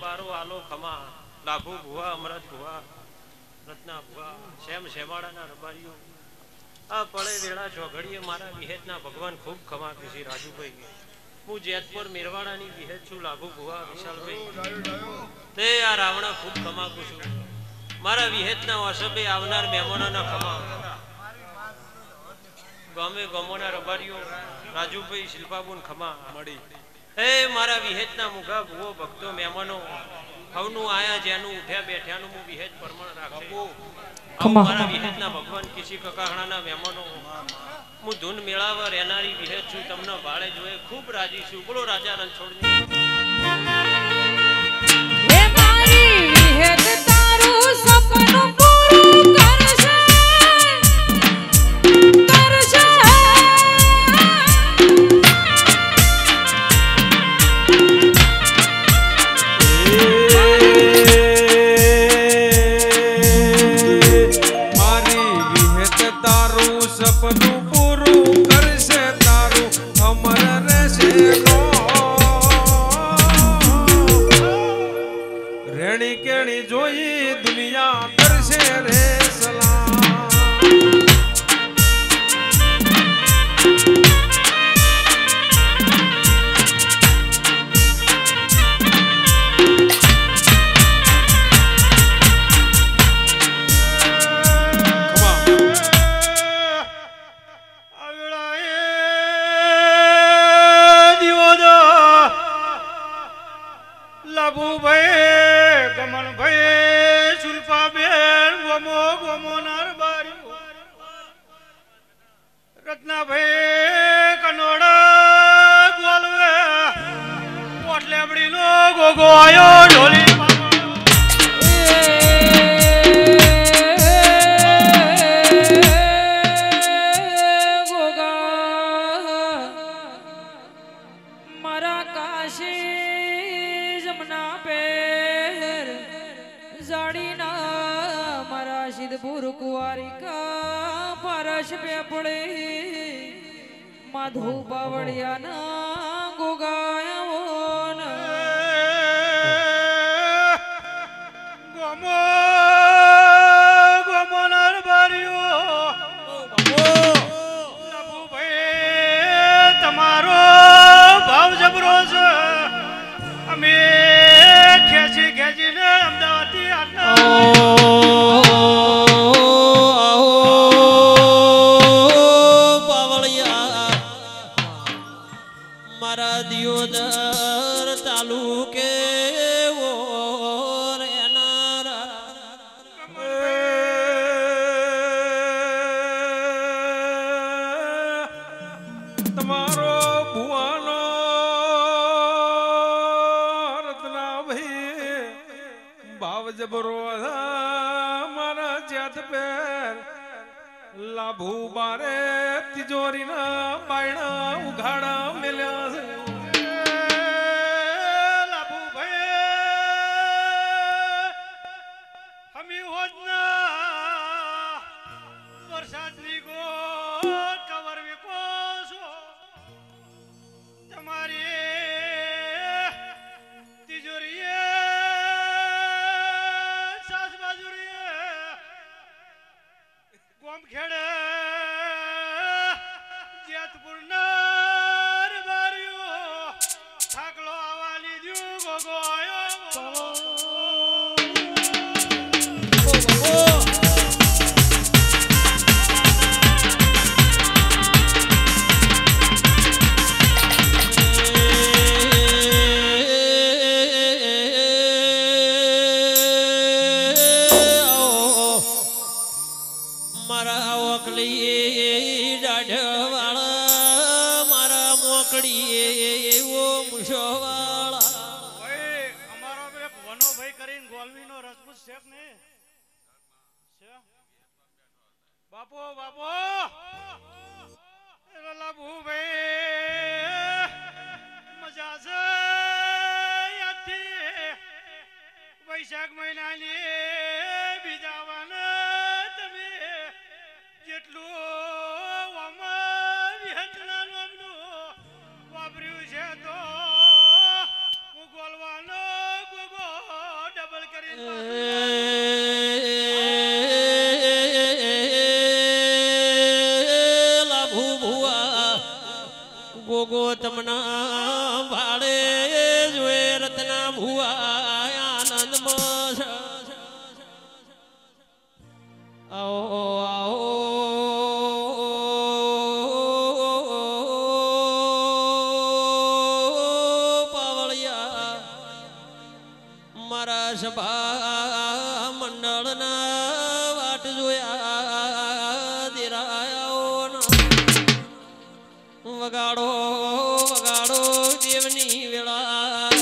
બારો આલો ખમા. લાભુ ભુવા, અમરત ભુવા, રત્ના ભુવા, શેમ શેમાડાના રબારીઓ. આ પળે વેળા ચોઘડીએ મારા વિહેતના ભગવાન ખૂબ ખમા કૃષિ રાજુભાઈ. હું જેતપુર મેરવાડાની વિહેત છું, લાભુ ભુવા, વિશાલભાઈ. તે આ રાવણા ખૂબ ખમાકું છું મારા વિહેતના વાસભાઈ આવનાર મહેમાનોના ખમા. ગામે ગામોના રબારીઓ, રાજુભાઈ, શિલ્પાબુન ખમા મળી. હે મારા વિહેતના મુખા ભુવો ભક્તો મહેમાનો હવનું આયા જેનું ઉઠ્યા બેઠ્યાનું હું વિહેત પરમણ રાખું. મારા. વિહેતના ભગવાન કિશી કકાહણાના મહેમાનો. હું ધૂન મેળાવા રહેનારી વિહેત છું તમને ભાળે જોએ ખૂબ રાજી છું. બોલો રાજા રણછોડજી. હે મારી વિહેત તારું સપનું લાભુ બારે તિજોરીના બાયણા ઉઘાડા મેલ્યા છે. લાભુભાઈ હમી હોજના બાપો બાપો એ લાભુ ભાઈ મજા છે યાદથી વૈશાખ મહિનાની બીજા વાના તમે જેટલું વગાડો વગાડો જીવની વેળા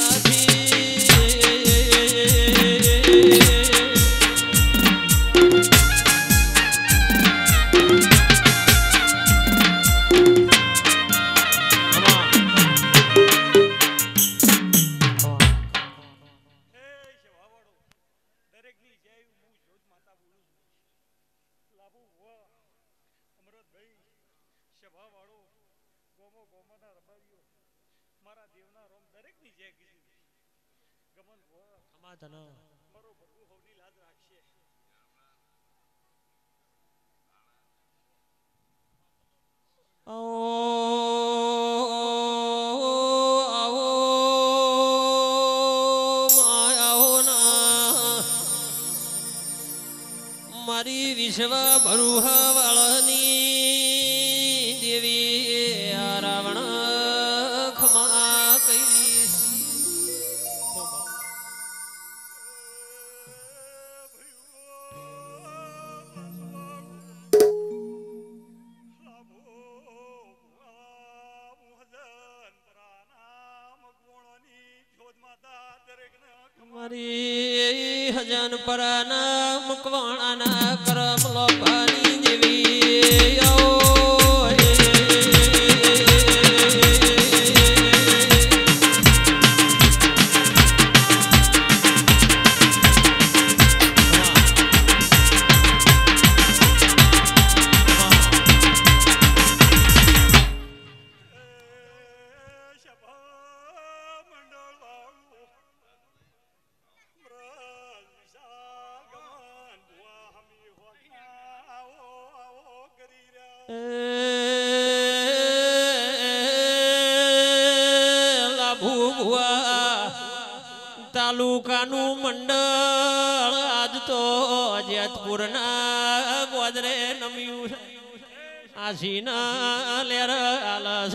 સ્વભાવ વાળો ગોમો ગોમોના રબારીઓ મારા દેવના રોમ દરેકની જય કીધી. ગમન હો મારો ભગવું હોની લાજ રાખશે. મારી વિશ્વ બરુહા વાળા para na તાલુકાનું મંડળ આજ તો જેતપુરના ગોદરે નમ્યું આશીના લેર આલસ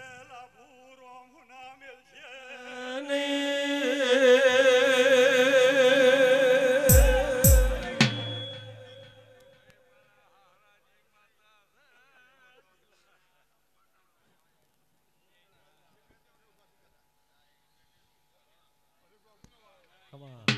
Come.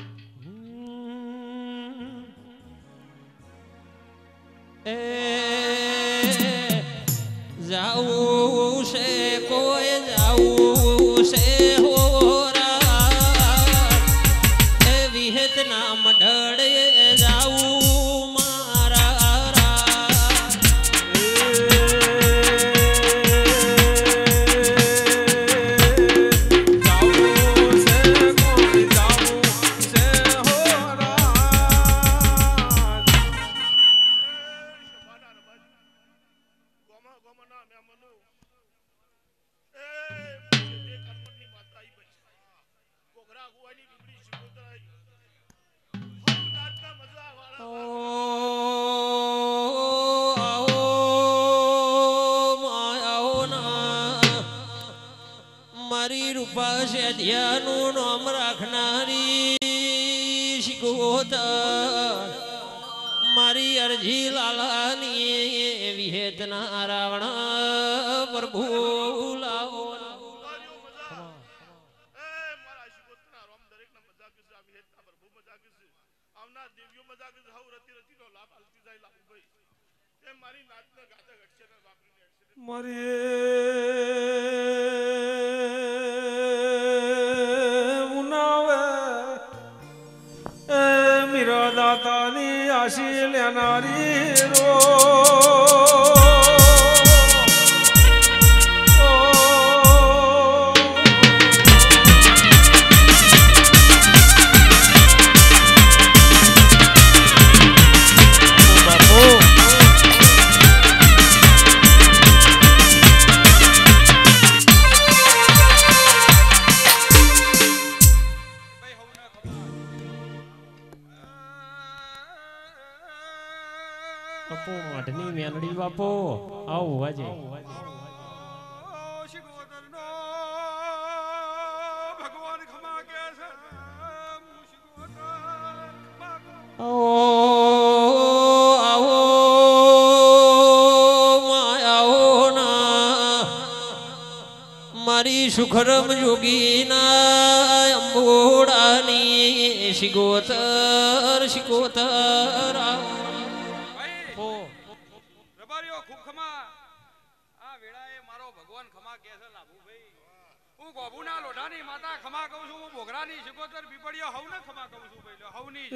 ધ્યાનું નામ રાખનારી શીખવતા મારી અરજી લાલાની વિહેતના રાવણ પ્રભુ લાવો. મારી anariro આવો આવો વાજે મારી સુખરમ જોગીના અંબોડાની શિગોતર શિગોતર આવો. હું ગોભુના લોઢાની માતા ખમા કહું છું, હું બોગરાની શિકોતર પીપળીઓ હવ ને ખમા કહું છું, ભાઈ હવની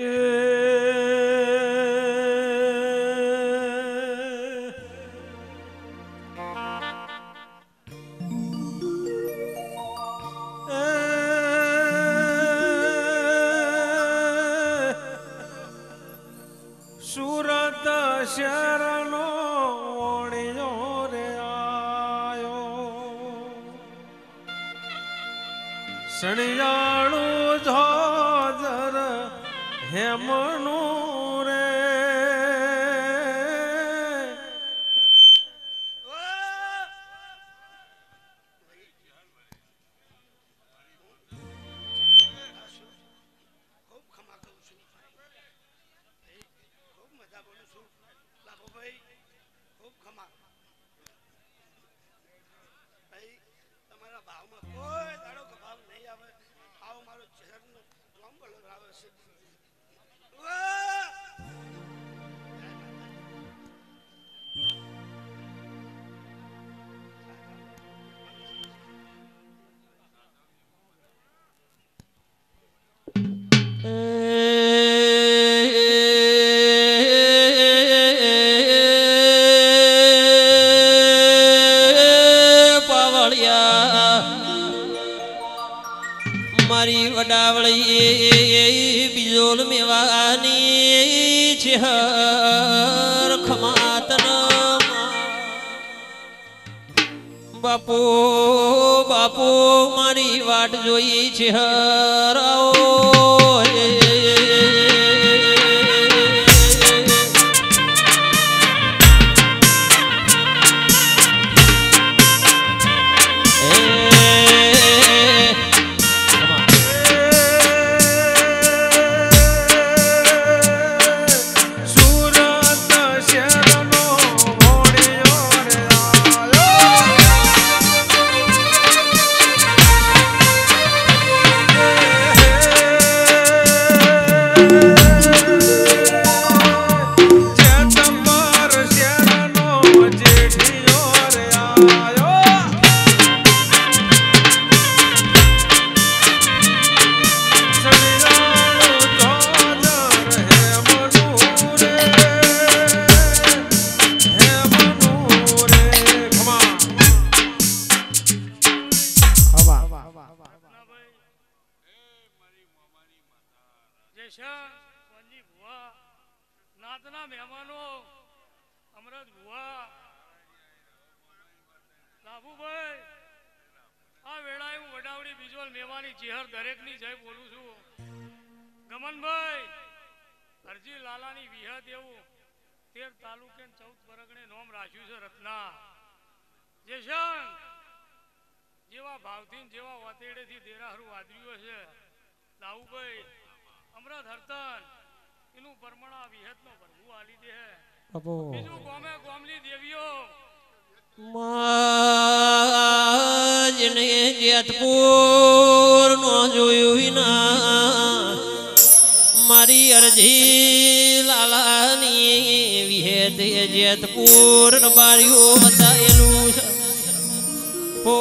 બાપો બાપો મારી વાટ જોઈ છે હરાઓ. જયશન વનજી ભુવા, નાતના મહેમાનો, અમરત ભુવા, લાભુભાઈ, આ વેળાએ હું વડાવડી બીજોલ મેવાની ચેહર દરેકની જય બોલું છું. ગમનભાઈ, અરજી લાલાની વિહત એવું તેર તાલુકે ચૌદ પરગણે નોમ રાખ્યું છે રત્ના. જેશન જેવા ભાવથી જેવા વાતેડેથી દેરાહરું વાદર્યું છે લાવુભાઈ અમરત ધરતન એનું પરમણા વિહતનો પ્રભુ આલી દે. હે બીજું ગોમે ગોમલી દેવીઓ. માજને જેતપુર નો જોયું વિના મારી અરજી લાલાની વિહેત જેતપુર બારીઓ બતાયેલું છે હો.